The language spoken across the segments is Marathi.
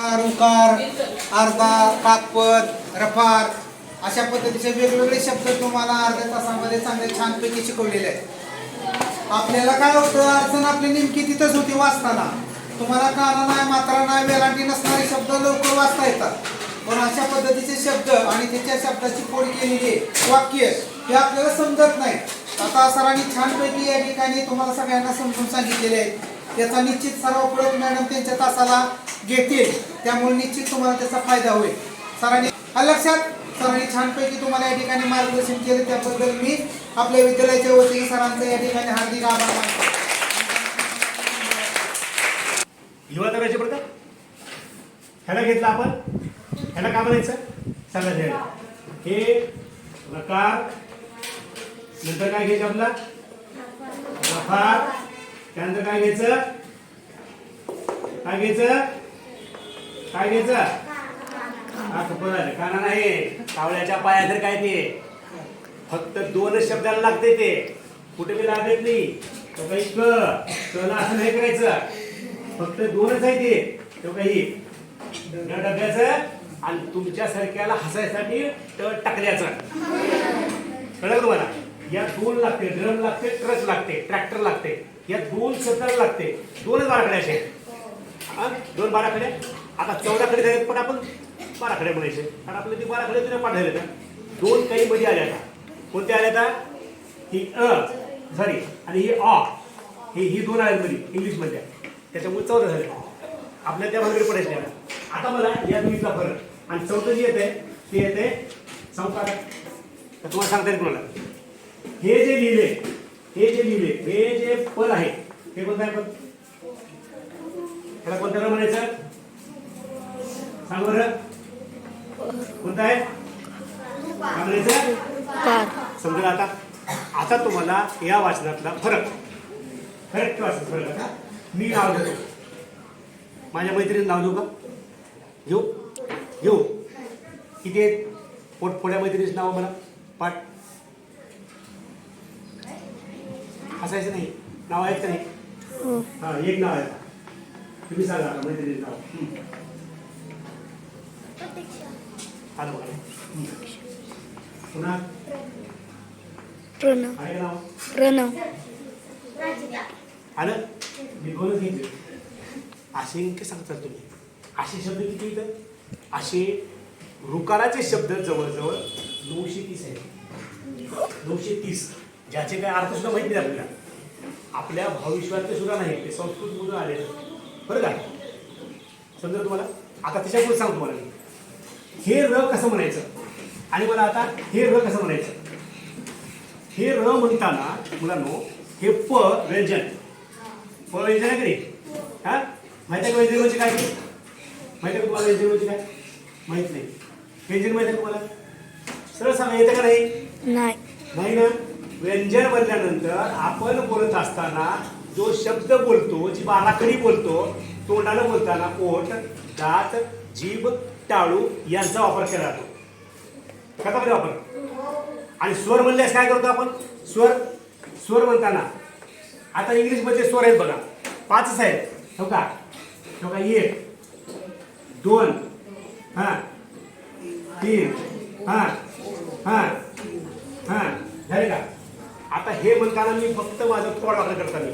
उकार अर्धा काकपद रफार अशा पद्धतीचे वेगवेगळे शब्द तुम्हाला अर्ध्या तासामध्ये चांगले छानपैकी शिकवलेले आहेत. आपल्याला काय होतं अडचण आपली नेमकी तिथंच होती वाचताना. तुम्हाला काना नाही मात्रा नाही वेलांटी नसणारे शब्द लवकर वाचता येतात. पण अशा पद्धतीचे शब्द आणि त्याच्या शब्दाची फोड केलेली वाक्य हे आपल्याला समजत नाही आता सरांनी छानपैकी या ठिकाणी तुम्हाला सगळ्यांना समजून सांगितलेले आहे त्याचा निश्चित सराव परत मॅडम त्यांच्या तासाला घेतील. त्यामुळे निश्चित तुम्हाला त्याचा फायदा होईल. सरांनी लक्षात सरांनी छानपैकी तुम्हाला या ठिकाणी मार्गदर्शन केलं. त्याबद्दल मी आपल्या विद्यालयाच्या वतीने सरांचं या ठिकाणी हार्दिक आभार मानतो. हिवाळा करायचे बरं का ह्याला घेतलं आपण. ह्याला काय म्हणायचं? सांगा ह्याला हे प्रकार नंतर काय घ्यायचं आपला? प्रकार त्यानंतर काय घ्यायचं? काय घ्यायचं? काय घ्यायचं? हा कपड झालं. काना नाही. कावळ्याच्या पायात काय ते? फक्त दोनच शब्दाला लागते ते. कुठे बी लागत नाही. तो काही क कला असं नाही करायचं. फक्त दोनच आहे ते. तो काही डब्याचं आणि तुमच्या सारख्याला हसायसाठी ट टाकल्याचं कळलं तुम्हाला? या दोन लागते ड्रम लागते ट्रक लागते ट्रॅक्टर लागते. या दोन शब्दाला लागते. दोनच बाराकडे असे. दोन बाराकडे आता चौदाकडे झाले पण आपण बाराकडे म्हणायचे. कारण आपलं ते बाराकडे तुला पाठवले का दोन काही मध्ये आल्या आता. कोणत्या आल्या आता? ही अ सॉरी आणि ही ऑ ही ही दोन आहेत मध्ये इंग्लिशमध्ये. त्याच्यामुळे चौदा झाले. आपल्याला त्या भानगडी पडायचे आता. मला या दोन्हीचा फरक. आणि चौथं जे येते ते येते संपादक. तर तुम्हाला सांगता येईल कोणाला? हे जे लिहिले हे जे लिहिले हे जे पद आहे हे कोणतं आहे पद? त्याला कोणतं म्हणायचं? सांग बरं. कोणतं आहे? काय म्हणायचं समजा आता? आता तुम्हाला या वाचनातला फरक. फरक वाचन फरक आता. मी नाव घेतो माझ्या मैत्रिणी नाव देऊ का? घेऊ? घेऊ. किती आहेत? पोटफोड्या मैत्रिणीचं नाव मला? पाठ. हसायचं नाही. नाव आहेत का नाही हा एक नाव आहे. तुम्ही सांगा आता मैत्रिणीचं नाव. आलं बघा. हं. पुन्हा? प्रणव. आहे का नाव? प्रणव. आलं? मी दोनच घेतले असे इतके सांगतात तुम्ही. असे शब्द किती इथं? असे रुकाराचे शब्द जवळजवळ नऊशे तीस आहेत. नऊशे तीस. ज्याचे काय अर्थ सुद्धा माहिती नाही आपल्याला. आपल्या भाविश्वातले सुद्धा नाही ते संस्कृतमधून आले. बरं का? समजा तुम्हाला आता त्याच्यापुढे सांगतो तुम्हाला मी. हे र कसं म्हणायचं? आणि मला आता हे र कसं म्हणायचं? हे र म्हणताना मुलांनो हे प व्यंजन. प व्यंजन आहे का नाही? हा? माहिती आहे का व्यंजन म्हणजे काय? माहिती आहे तुम्हाला व्यंजन म्हणजे काय? माहीत नाही. व्यंजन माहिती आहे का तुम्हाला? सरळ सांगा येतं का नाही. नाही ना? व्यंजन बनल्यानंतर आपण बोलत असताना जो शब्द बोलतो जी बालाखडी बोलतो तोंडाला बोलताना ओठ दात जीभ टाळू यांचा वापर केला जातो. कथामध्ये वापर. आणि स्वर म्हणल्यास काय करतो आपण? स्वर स्वर म्हणताना. आता इंग्लिशमध्ये स्वर आहेत बघा. पाचच आहेत हो का? हो का? एक दोन हां तीन हां हां हां. झाले का? आता हे म्हणताना मी फक्त माझं तोड वापर करता मी.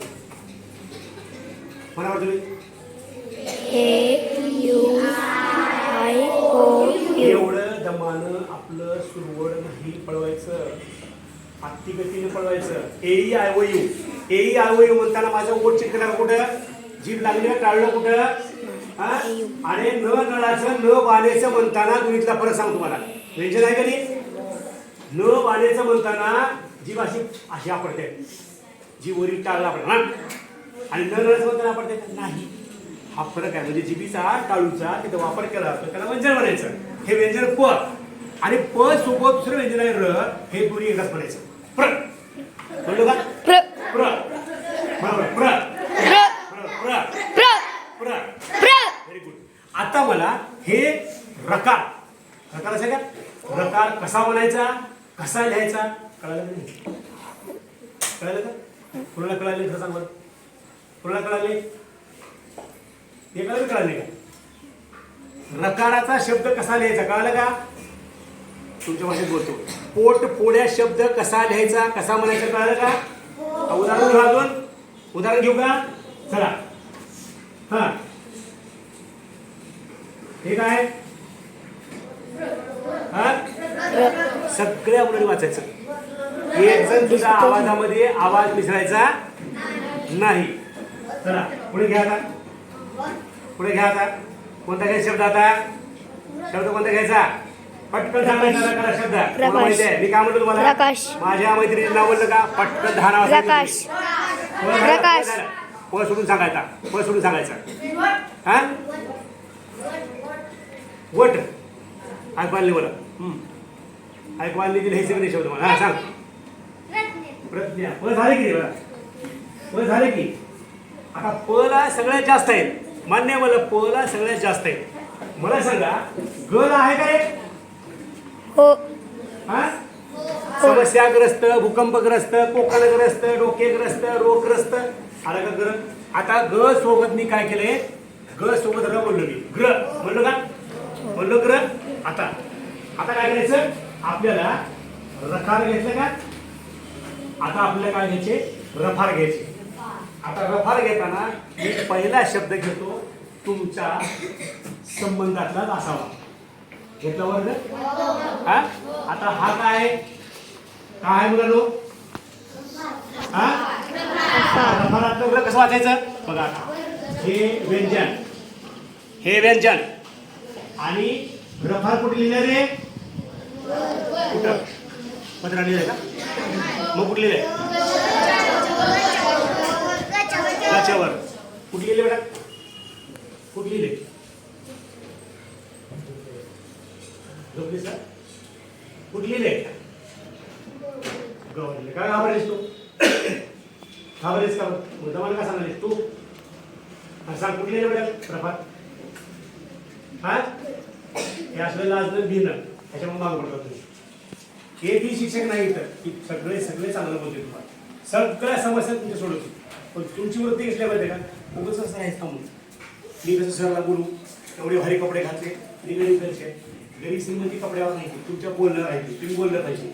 म्हणावर तुम्ही? एवढं दमानं आपलं सुरवड नाही पळवायचं. हत्ती गतीने पळवायचं A E I O U. A E I O U म्हणताना माझं ओट चिटकणार कुठं? जीभ लागली टाळलं कुठं? आणि न नळाचं न बालेचं म्हणताना तुम्हीतला फरक सांगतो तुम्हाला. व्यंजन आहे का नाही? न बालेचं म्हणताना जीभ अशी अशी आपडते. जीभ वरील टाळला आपण हा? आणि न म्हणताना आपडते. नाही. हा फरक आहे. म्हणजे जिबीचा टाळूचा तिथं वापर केला जातो त्याला व्यंजन म्हणायचं. हे व्यंजन प. आणि प सोबत दुसरं व्यंजन आहे र. हे दोन्ही एकदाच म्हणायचं. प्र. कळलं का? प्र. प्र. बरोबर. प्र. प्र. प्र. प्र. व्हेरी गुड आता मला हे रकार. रकार असेल का? रकार कसा बनायचा कसा लिहायचा? कळालं का नाही? कळालं का? कुणाला कळाले खरं सांग बरं. कुणाला कळाले? हे कळालं कळाले का रकाराचा शब्द कसा लिहायचा? कळालं का? तुमच्या भाषेत बोलतो. पोट पोळ्या शब्द कसा लिहायचा? कसा म्हणायचा? कळालं का? उदाहरण घेऊ अजून. उदाहरण घेऊ का? चला. हा. हे काय? हा? सगळ्या मुलांनी वाचायचं. एक जण तुझ्या आवाजामध्ये आवाज मिसळायचा नाही. चला पुढे घ्या आता. पुढे घ्या आता. कोणता घ्यायचा शब्द आता? शब्द कोणता घ्यायचा? पटकन सांगायचा शब्द. कोणाला माहिती आहे मी काय म्हणतो तुम्हाला. माझ्या मैत्रिणीचं नाव बोललं का? पटकन दहा नाव प्रकाश. प्रकाश. पळ सोडून सांगायचा? पळ सोडून सांगायचा? हा? वट. ऐकू आणले मला हम्म. ऐकू आणले की लिहायचं की नाही शब्द मला हा सांग. प्रज्ञा. प झाले की बघा. प झाले की. आता प ला सगळ्यात जास्त आहेत मान्य मला प ला सगळ्यात जास्त आहेत मला सांगा ग ला आहे का रे? हो. हा? समस्याग्रस्त भूकंपग्रस्त कोकणग्रस्त डोकेग्रस्त रोगग्रस्त. आला का गर आता ग सोबत मी काय केले ग सोबत र बोललो मी. ग्र. म्हणलो का? म्हणलो ग्र. आता. आता काय करायचं? आपल्याला रखार घेतलं का? आता आपल्याला काय घ्यायचे? रफार घ्यायचे. आता रफार घेताना मी पहिला शब्द घेतो तुमच्या संबंधातलाच असावा. घेतला वर्ग? हा? आता हा काय? आहे? काय आहे मुलांनो हा रफारातलं वर्ग कसं वाचायचं? बघा आता. हे व्यंजन. हे व्यंजन. आणि रफार कुठे लिहिलं रे? कुठं? पत्र लिहिलं का? मग कुठली लिहिलंय त्याच्यावर कुठली बेटा? कुठे लिहिले झोपली सर? कुठे लिहिले गवरले काय घाबरेस तू? घाबरेस का मुद्दामान का सांगालीस तू? हा, सांग कुठली बेटा? प्रभात. हा? हे असलं लाजलं त्याच्यामुळे मागं पडतात तुम्ही एक ही शिक्षक नाही तर की सगळे सगळे चांगलं बोलते तुम्हाला. सगळ्या समस्या तुमच्या सोडवतील. पण तुमची वृत्ती माहिती आहे का? उगाच असं आहे थांबून मी कसं सरला बोलू? एवढे भारी कपडे घातले. मी गरीब घरचे गरीब श्रीमंती कपड्यावर नाही तुमच्या बोलणं राहायचे. तुम्ही बोललं पाहिजे.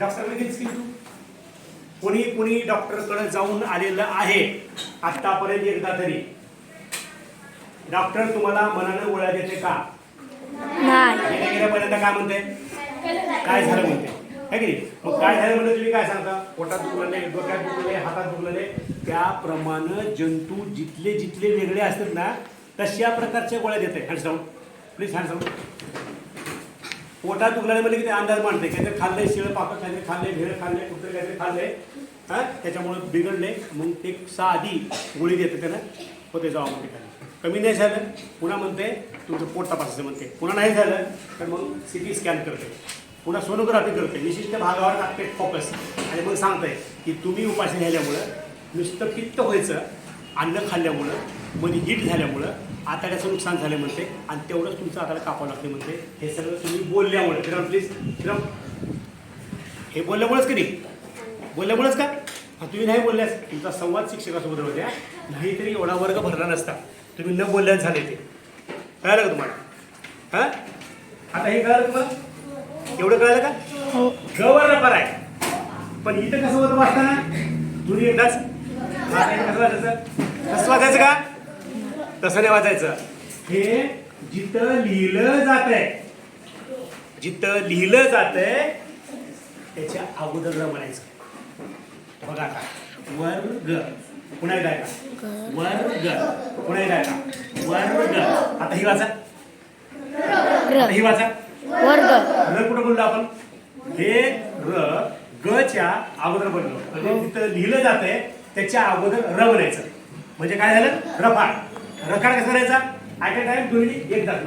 डॉक्टरकडे गेलीस की तू? कोणी कोणी डॉक्टरकडे जाऊन आलेलं आहे. आतापर्यंत एकदा तरी. डॉक्टर तुम्हाला मनानं गोळ्या देते का? नाही. गेल्या गेल्यापर्यंत काय म्हणते काय झालं म्हणते? है की नाही? मग काय झालं म्हणजे तुम्ही? काय सांगता? पोटात दुखलेले डोक्यात दुखलेले हातात दुखलेले त्याप्रमाणे जंतू जिथले जिथले वेगळे असतात ना तशा प्रकारच्या गोळ्या देते hand sound please hand sound पोटात दुखल्याने म्हणजे की ते अंदाज मांडते काहीतरी खाल्लंय शिळ पाकं काहीतरी खाल्ले भेळ खाल्ले कुठे काहीतरी खाल्ले हा? त्याच्यामुळे बिघडले मग ते साधी गोळी देते त्यानं होते जाऊ म्हणते खाली कमी नाही झालं. पुन्हा म्हणते तुमचं पोट तपासायचं म्हणते. पुन्हा नाही झालं तर मग सी टी स्कॅन करते. पुन्हा सोनोग्राफी करते. विशिष्ट भागावर टाकते फोकस आणि मग सांगते की तुम्ही उपाशी राहिल्यामुळं नुसतं पित्त व्हायचं अन्न खाल्ल्यामुळं मध्ये हिट झाल्यामुळं आताड्याचं नुकसान झालं म्हणते. आणि तेवढंच तुमचं आताला कापावं लागते म्हणते. हे सगळं तुम्ही बोलल्यामुळे. फिरम प्लीज फिरम हे बोलल्यामुळेच की नाही? बोलल्यामुळेच का? तुम्ही नाही बोलल्यास. तुमचा संवाद शिक्षकासोबत होत्या नाहीतरी एवढा वर्ग भरला नसता. तुम्ही न बोलल्यास झाले ते. कळालं का तुम्हाला? हा? आता हे कळालं तुम्हाला? एवढं कळालं का? हो. गवर रबर आहे पण इथं कसं होतं वाचताना? तुम्ही एकदाच. कसं वाचायचं? कसं वाचायचं का? तसं नाही वाचायचं. हे जिथं लिहिलं जात आहे जिथं लिहिलं जात आहे त्याच्या अगोदर म्हणायचं. बघा आता वर्ग. पुन्हा एकदा ऐका. वर्ग. पुन्हा एकदा ऐका. वर्ग. आता ही वाचा. आता ही वाचा. वर्ग. र कुठं बोललो आपण? हे र ग च्या अगोदर बोललो. म्हणजे तिथं लिहिलं जातंय त्याच्या अगोदर र म्हणायचं. म्हणजे काय झालं? रफार रकार कसं करायचा? ॲट अ टाइम दोन्ही एक जात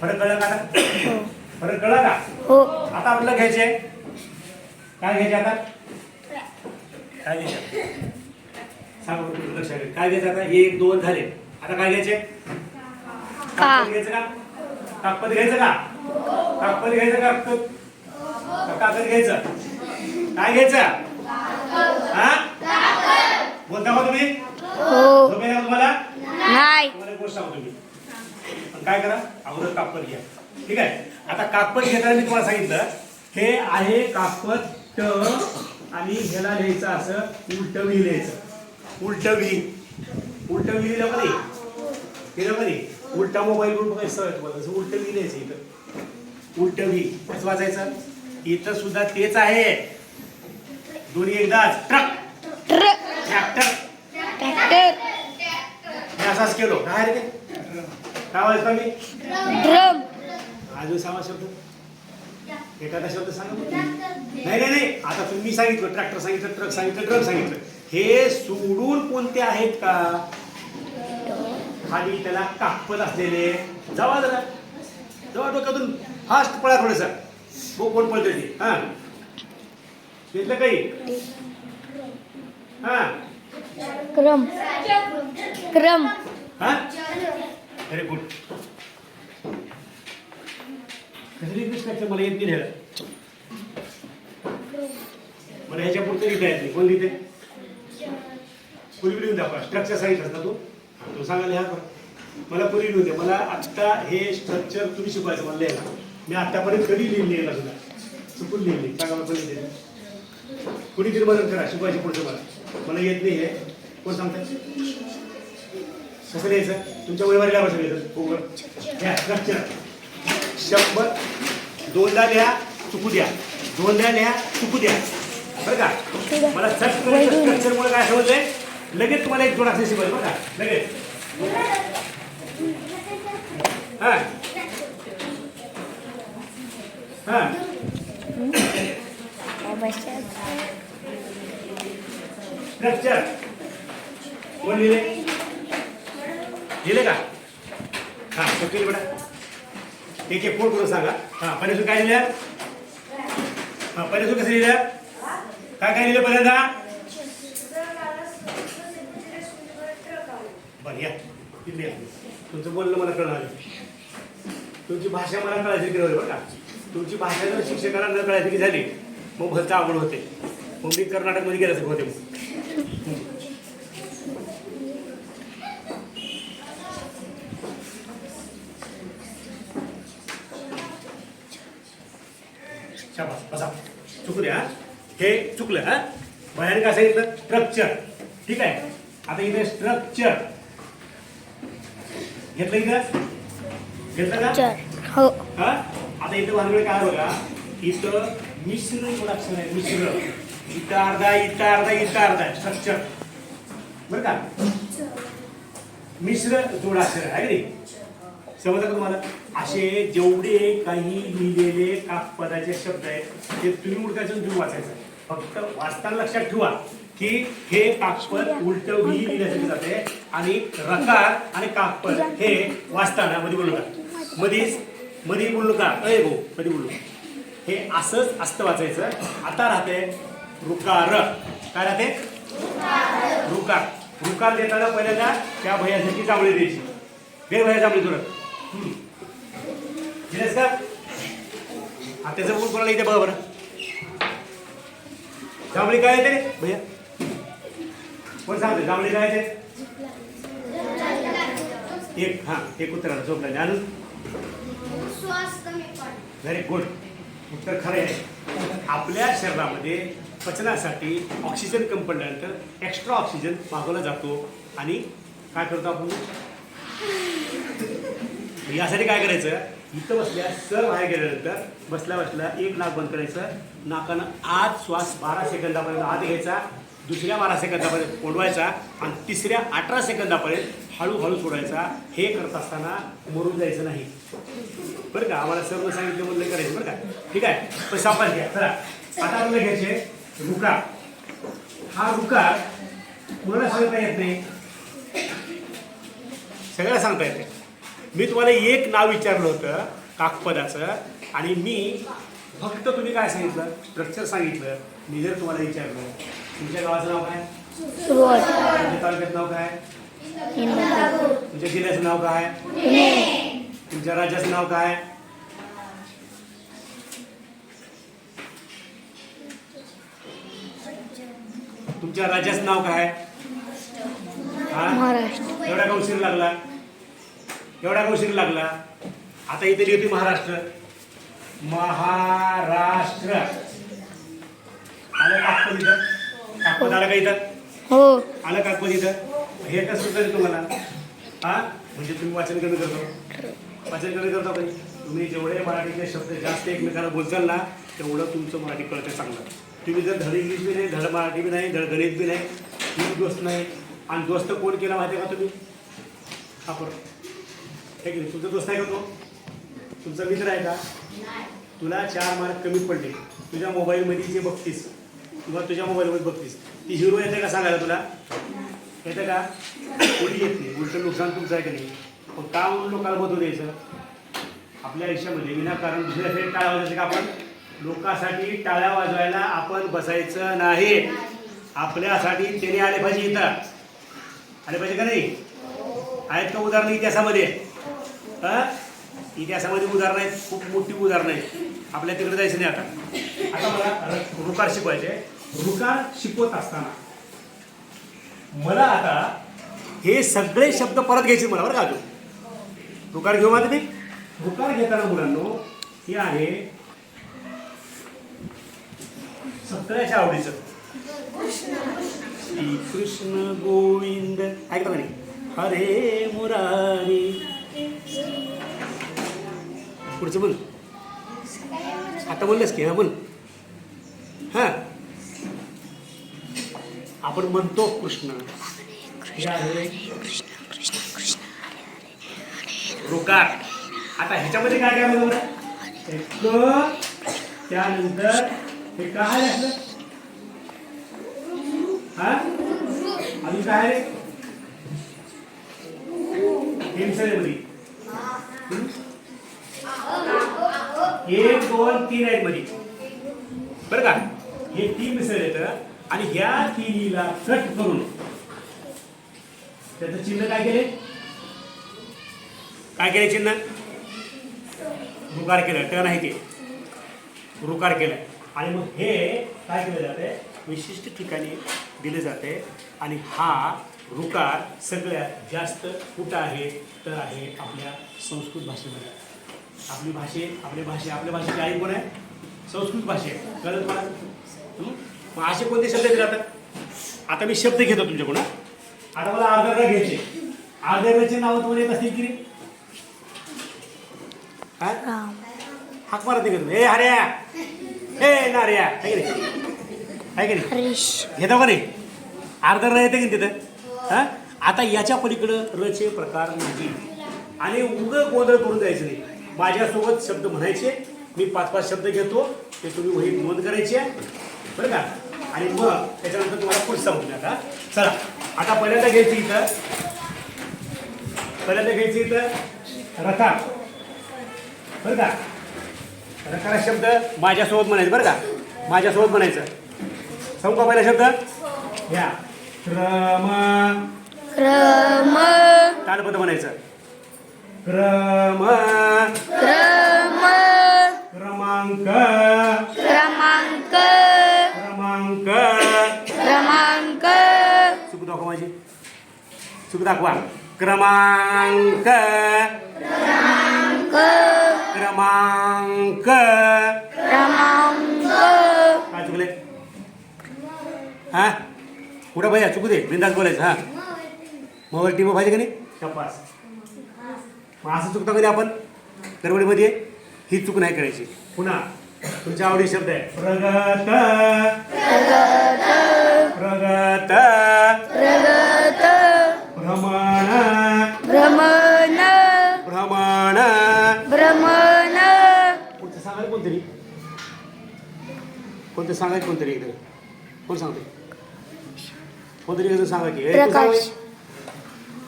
फरक कळलं का हो. फरक कळला का? हो. आता आपल्याला घ्यायचे काय घ्यायचे आता? काय घ्यायचे? सांग तुझं लक्षात ठेव. काय घ्यायचं आता? एक दोन झाले. आता काय घ्यायचे? कागद घ्यायचं का? कागद घ्यायचं का? कागद घ्यायचं का? कागद घ्यायचं. काय घ्यायचं? हा? बोलता का तुम्ही? हो. झोप येणार तुम्हाला? नाही. तुम्हाला एक गोष्ट सांगतो मी. काय करा? अगोदर कापड घ्या. ठीक आहे? आता कापड घेताना मी तुम्हाला सांगितलं हे आहे कापड ट आणि ह्याला लिहायचं असं उलट वी लिहायचं. उलट वी. उलट वी लिहिलं का नाही लिहिलं का नाही उलटा मोबाईल घेऊन बघायचं सवय तुम्हाला. तसं उलट लिहायचं इथं. उलट वी. कसं वाचायचं इथं सुद्धा तेच आहे. दोन्ही एकदाच ट्रक. ट्रक. ट्रॅक्टर. ट्रॅक्टर. मी असाच केलो. काय रे ते? काय वाजता मी? ड्रम. अजून सहा शब्द. एखादा शब्द सांगा. नाही नाही नाही. आता तुम्ही सांगितलं ट्रॅक्टर सांगितलं ट्रक सांगितलं ड्रम सांगितलं. हे सोडून कोणते आहेत का? खाली त्याला कापत असलेले. जावा जरा. जावा डोक्यातून. फास्ट पळा थोडस. हो कोण पळते ते? हा. घेतलं काही? हा. क्रम. क्रम. हा? व्हेरी गुड कसली मला येत नाही मला ह्याच्या पुढचं लिहिता येत नाही. कोण लिहिते पुरी लिहून द्या स्ट्रक्चर सांगितलं ना तू. तो सांगा लिहा का मला पुरी लिहून द्या. मला आत्ता हे स्ट्रक्चर तुम्ही शिकवायचं मला लिहायला मी आत्तापर्यंत कधी लिहून लिहिला सुद्धा. चुकून लिहिली सांगा मला कोणी लिहिलं कुणीतरी मदत करा. शिकवायची पुढचं मला. मला येत नाही हे. कोण सांगता कसं लिहायचं? तुमच्या वहीवर काय लिहायचं? ओव्हर घ्या स्ट्रक्चर शंभर. दोनदा लिहा चुकू द्या. दोनदा लिहा चुकू द्या. बरं का? मला चटकन स्ट्रक्चरमुळे काय समजलंय लगेच तुम्हाला एक असे शिकवायचं बरं का? लगेच. हा. हा. स्ट्रक्चर कोण लिहिले? लिहिले का? हा शक्य बेटा एक एक फोन करून सांगा. हा पहिल्यासून काय लिहिलं? हा पहिल्यासून कसं लिहिलं? काय काय लिहिलं पहिल्यांदा? बरं या. इकडे या. तुमचं बोलणं मला कळणार तुमची भाषा मला कळायची की बरं का? तुमची भाषा जर शिक्षकाला न कळायची की झाली मग भलतं आवड होते. मग मी कर्नाटकमध्ये गेल्याचं होते मग शाबास बसा. चुकू द्या हे चुकलं हा? बाहेर काय सांगितलं स्ट्रक्चर ठीक आहे? आता इथे स्ट्रक्चर घेतलं इथं? घेतलं का? हो. हा? आता इथं भानगड काय बघा? इथं मिश्र जोडाक्षर आहे मिश्र. इथं अर्धा इथं अर्धा इथं अर्धा स्ट्रक्चर बरं का? मिश्र जोडाक्षर आहे की का तुम्हाला? असे जेवढे काही लिहिलेले कागपदाचे शब्द आहेत ते तुम्ही उडकायचं तुम्ही वाचायचं. फक्त वाचताना लक्षात ठेवा की हे कागपद उलट विहिरी लिहिण्यासाठी जाते आणि रकार आणि कागपद हे वाचताना मध्ये बोलू नका. मध्येच मध्ये बोलू नका. अय भाऊ मध्ये बोलू? हे असंच असतं वाचायचं. आता राहते रुकार. काय राहते? रुकार. रुकार देताना पहिल्यांदा त्या भयासाठी जांभळी द्यायची. घे भया जांभळी तुरंत दिलेस का? आता त्याचं गुण कोणाला इथे बघा बरं. जांभळी काय येते रे भैया. कोण सांगते जांभळी काय येते एक हा एक उत्तर आलं झोपला अजून? व्हेरी गुड उत्तर खरं आहे. आपल्या शरीरामध्ये पचनासाठी ऑक्सिजन कमी पडल्यानंतर एक्स्ट्रा ऑक्सिजन मागवला जातो. आणि काय करतो आपण? यासाठी काय करायचं? इथं बसल्या सर बाहेर गेल्यानंतर बसल्या बसल्या एक नाक बंद करायचं. नाकानं आत श्वास बारा सेकंदापर्यंत आत घ्यायचा. दुसऱ्या बारा सेकंदापर्यंत ओढवायचा. आणि तिसऱ्या अठरा सेकंदापर्यंत हळूहळू सोडायचा. हे करत असताना मरून जायचं नाही. बरं का? आम्हाला सर्व सांगितलं म्हणलं करायचं. बरं का? ठीक आहे. पण सापास घ्या. चला. आता आपल्याला घ्यायचे रुका. हा रुका कुणाला सांगता येत नाही? सगळ्याला सांगता येते मी तुम्हाला एक नाव विचारलं होतं काकपदाचं आणि मी फक्त तुम्ही काय सांगितलं? स्ट्रक्चर सांगितलं. मी जर तुम्हाला विचारलं तुमच्या गावाचं नाव काय? तुमच्या तालुक्याचं नाव काय? तुमच्या जिल्ह्याचं नाव काय? तुमच्या राज्याचं नाव काय? तुमच्या राज्याचं नाव काय? हा? एवढा का उशीर लागला? एवढा उशीर लागला. आता इथे लिहिते महाराष्ट्र. महाराष्ट्र. आलं कागपद इथं? कागपद आलं का इथं? हो. आलं कागपद इथं? हे कसं सुचलं तुम्हाला. हा? म्हणजे तुम्ही वाचन कमी करतो. वाचन कमी करतो का तुम्ही जेवढे मराठीचे शब्द जास्त एकमेकांना बोलचाल ना तेवढं तुमचं मराठी कळतं चांगलं. तुम्ही जर धड इंग्लिश बी नाही धड मराठी बी नाही धड गणित बी नाही तुम्ही दोस्त नाही आणि दोस्त कोण केला माहिती का तुम्ही? हा बरं. हे की नाही तुमचा दोस्त आहे का तो? तुमचा मित्र आहे का? तुला चार मार्क कमी पडले. तुझ्या मोबाईलमध्ये जे बघतीस किंवा तुझ्या मोबाईलमध्ये बघतीस ती हिरो येते का सांगायला तुला? येतं का? कोणी येत नाही. उलट नुकसान तुमचं आहे की नाही? पण का म्हणून लोकांना मत द्यायचं आपल्या आयुष्यामध्ये विनाकारण दुसऱ्यासाठी टाळ्या वाजवायचं का आपण? लोकांसाठी टाळ्या वाजवायला आपण बसायचं नाही. आपल्यासाठी त्याने आले पाहिजे इथं. आले पाहिजे का नाही? आहेत का उदाहरणं इतिहासामध्ये? इतिहासामध्ये उदाहरणं आहेत खूप मोठी उदाहरणं आहेत. आपल्या तिकडे जायचं नाही आता. आता मला र- रुकार शिकवायचे रुकार शिकवत असताना मला आता हे सगळे शब्द परत घ्यायचे मला बरं का अजून? रुकार घेऊ माझे मी? रुकार घेताना मुलांनो हे आहे सगळ्याच्या आवडीचं. श्री कृष्ण गोविंद ऐकलं नाही? हरे मुरारी पुढचं बोल. आता बोललेस की हा बोल. हा. आपण म्हणतो कृष्ण. रुकार आता ह्याच्यामध्ये काय काय बघा त्यानंतर हे काय आहे हा? अजून काय? आहे हिमसरेमध्ये एक दोन तीन आहेत मध्ये बरं का? हे तीन मिसळ येतं आणि ह्या तिन्हीला कट करून. त्याचं चिन्ह काय केले? काय केले चिन्ह? रुकार केलं ट आहे ते. रुकार केलं. आणि मग हे काय केलं जाते विशिष्ट ठिकाणी दिले जाते आणि हा रुकार सगळ्यात जास्त कुठं आहे? तर आहे आपल्या संस्कृत भाषेमध्ये. आपली भाषे आपली भाषे आपल्या भाषेची आई कोण आहे? संस्कृत भाषे. आहे कळत मला हं? मग असे कोणते शब्द दिले जातात आता मी शब्द घेतो तुमच्याकडून? आता मला आर्धर घ्यायचे. आर्धरचे नावं तुम्हाला येत असतील की? हा? राम. हाक मारत नाही का तुम्ही ए हऱ्या ए नार्या. आहे की नाही? आहे की नाही? घेतो का नाही? अर्धा र येते की नाही तिथं? हा? आता याच्या पलीकडं रचे प्रकार नाही. आणि उग गोंधळ करून जायचं नाही. माझ्यासोबत शब्द म्हणायचे. मी पाच पाच शब्द घेतो. ते तुम्ही वही नोंद करायचे. बरं का? आणि मग त्याच्यानंतर तुम्हाला पुढचा म्हणून आता. चला आता पहिल्यांदा घ्यायची इथं. पहिल्यांदा घ्यायची इथं. रथा. बरं का? रकारा शब्द माझ्यासोबत म्हणायचं. बरं का? माझ्यासोबत म्हणायचं. सांगू का पहिला शब्द? घ्या क्रम. क्रम. तालपद म्हणायचं. क्रम. क्रम. क्रमांक. क्रमांक. क्रमांक. क्रमांक. चूक दाखवा माझी. चूक दाखवा. क्रमांक. क्रमांक. क्रमांक. काय चुकले? हा? कुठं भैया चुकू दे. बिंदास बोलायचं हा. मोबाईल टीम पाहिजे का नाही? तपास. मग असं चुकता कधी आपण गडबडीमध्ये ही चूक नाही करायची. पुन्हा तुमच्या आवडी शब्द आहे. प्रगत. प्रगत. प्रगत. भ्रमण. भ्रमण. भ्रमण. भ्रमण. कोणतं सांगायला कोणतरी? कोणतं सांगायचं कोणतरी एकदा? कोण सांगते कोणतरी एकदा सांगा की ए, तू सांग प्रकाश. बाई.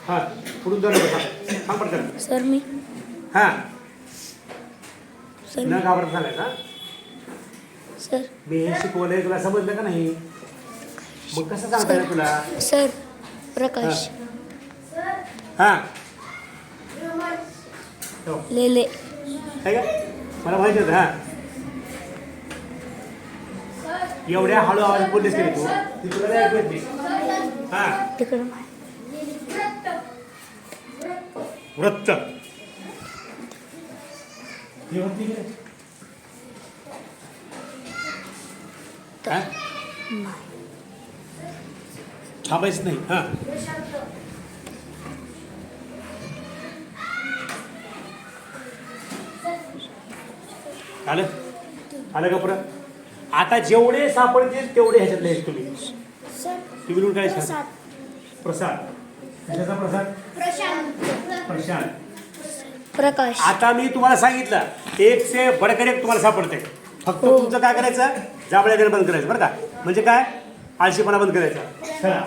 हा पुढून पटकन सर मी हा. सर न घाबरत सांगायचं हा? सर. मी हे शिकवलंय तुला समजलं का नाही? मग कसं सांगता येईल तुला? सर प्रकाश. हा. हो. लेले. आहे का? मला माहिती होतं हा. एवढ्या हळू आवाज बोललीस की नाही तू. ती तुला नाही ऐकू येत नाही. हा. तिकडं वृत्त. काय? थांबायचं नाही हां. आलं? आलं का परत आता जेवढे सापडतील तेवढे ह्याच्यातले आहेत तुम्ही. तुम्ही लिहून काय प्रसाद. कशाचा प्रसाद? प्रशांत. प्रशांत प्रकाश. आता मी तुम्हाला सांगितलं एक से बडकर एक तुम्हाला सापडते फक्त हो. तुमचं काय करायचं? जांभळ्या देणं बंद करायचं बरं का? म्हणजे काय? आळशीपणा बंद करायचा. चला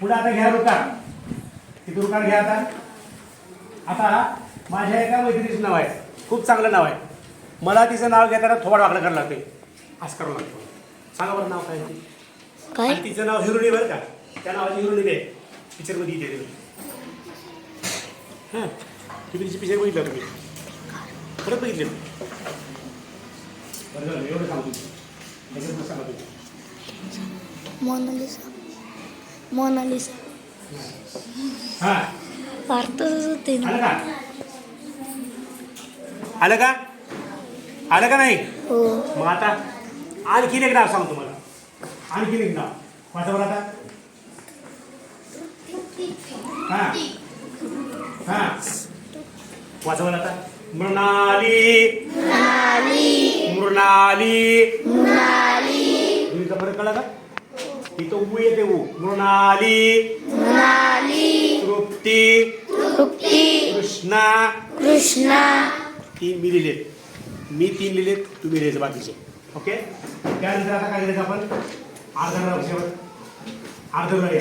पुढे आता घ्या रुकार. किती रुकार घ्या आता? आता माझ्या एका मैत्रिणीचं नाव आहे. खूप चांगलं नाव आहे. मला तिचं नाव घेताना थोडं वाकडं करायला लागते असं करावं लागतं. सांगा बरं नाव काय तिचं नाव हिरोणी बरं का? त्या नावाची हिरोणी आहे पिक्चरमध्ये येते हां तुम्ही तिची पिक्चर बघितला तुम्ही परत बघितले एवढं सांगतो त्याच्यात सांगा तुम्ही. Mona Lisa. Mona Lisa. हां. अर्थच होते ना आलं का? आलं का? आलं का नाही? हो. मग आता आणखीन एक नाव सांगतो तुम्हाला. आणखीन एक नाव. वाचा बरं आता. हां. हां बरं आता. मृणाली. मृणाली. मुलीचा फरक कळला का? इथं ऊ येते ऊ मृणाली. तृप्ती. तृप्ती. कृष्णा. कृष्णा. तीन मी लिहिलेत. मी तीन लिहिलेत तुम्ही लिहायचं बाकीचे. ओके त्यानंतर आता काय करायचं आपण? अर्धा विषयावर. अर्ध या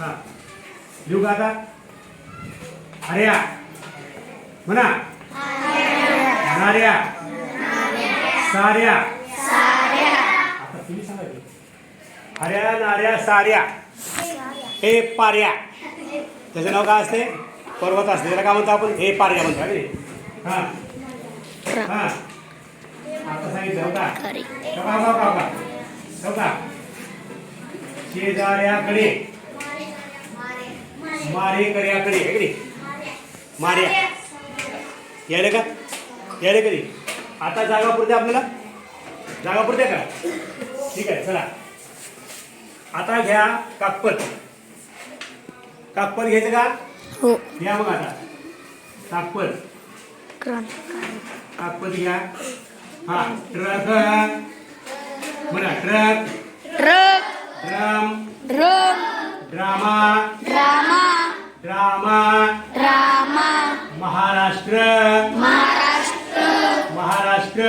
हां. लिहू का आता? अरे म्हणा. नार्या. साऱ्या आता तुम्ही सांगा की. हऱ्या नाऱ्या साऱ्या हे पाऱ्या त्याचं नाव काय असते? पर्वत असते. त्याला काय म्हणतो आपण? हे पाऱ्या म्हणतो की? हां. हां. आता सांगितलं हो खरी हो हो हो शेजाऱ्याकडे. आहे की नाही? मार्या यायला का? यायला कधी? आता जागा पुरते आपल्याला? जागा पुरते का? ठीक आहे चला. आता घ्या कागपत कागपत घ्यायचं का? हो. घ्या मग आता. कागपत कागपत घ्या. हा ट्रक. म्हणा truck. Truck. Drum drum drama drama drama drama Maharashtra Maharashtra Maharashtra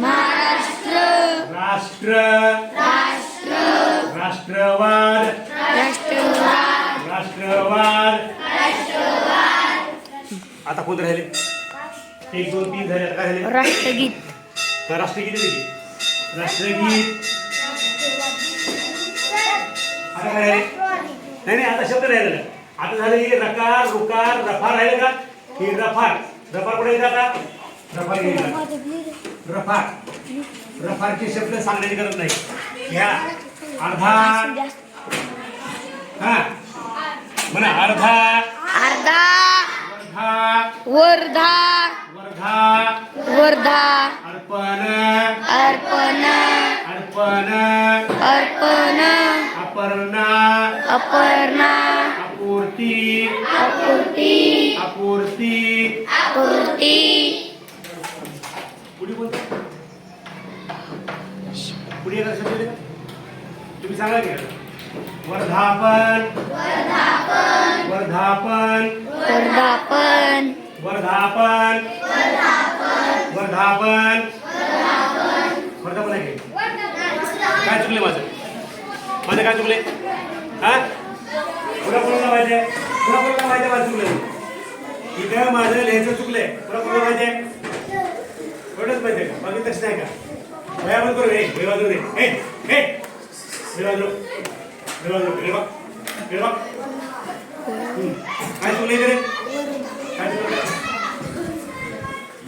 Maharashtra राष्ट्र राष्ट्र राष्ट्रवाद राष्ट्रवाद राष्ट्रवाद. आता कोण राहिले? एक दोन तीन झाले आता काय झाले? राष्ट्रगीत. राष्ट्रगीत? राष्ट्रगीत. आता काय राहिले नाही नाही आता शब्द राहिलेला आता झालं हे रकार रुकार रफार राहिलं का? हे रफार. रफार कुठे येतं आता? रफार रफार. रफारचे शब्द सांगण्याची गरज नाही. घ्या. अर्धा. हा. म्हणा अर्धा. अर्धा. वर्धा वर्धा. वर्धा. वर्धा. अर्पण. अर्पण. अर्पण. अर्पण. अपर्णा. अपर्णा. अपूर्ती. अपूर्ती. अपूर्ती. अपूर्ती. पुढे बोलतो पुढे एखादा शब्द येते का? तुम्ही सांगा की. आता. वर्धापन. वर्धापन. वर्धापन. वर्धापन. वर्धापन. वर्धापन. आहे की? काय चुकले माझं? माझं काय चुकले हा? पुन्हा कोणाला माहिती आहे पुन्हा कोणाला माहिती माझं चुकलं इथं माझं लिहायचं चुकलंय. पुन्हा कोणाला माहिती आहे एवढंच माहिती आहे का? बाकी तसं नाही का? वया बंद करू हे वेळ वाजवू दे. हे ए वेळ वाजव वेळ वाजव वेळ बघ. काय चुकले इकडे? काय चुकले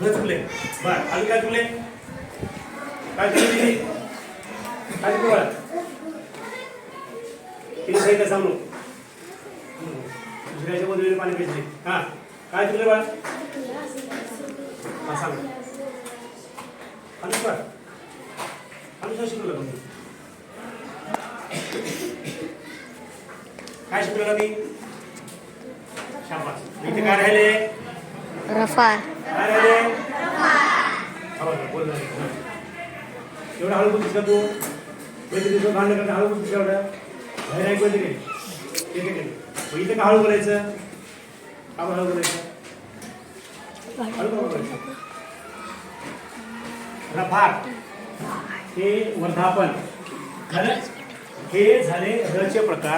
घर चुकले बर. अजून काय चुकले काय चुकले काय चुकलं किती सांगितलं सांगू दुसऱ्याच्या मधुरीने पाणी प्यायचे हा. काय शिकलं बाळ? हा सांग. अनुस्वार शिकलो का तुम्ही काय शिकलो मी? शाबास. इथे काय राहिले? रफार काय राहिले? हो बोल. एवढं हळू बोलतीस का तू? दिवस भांडण करता हळू बोलतीस एवढं? बाहेर ऐकू येते की इथे का हळू करायचं का हळू करायचं हळू का रफार हे वर्धापन. खरंच हे झाले रचे प्रकार.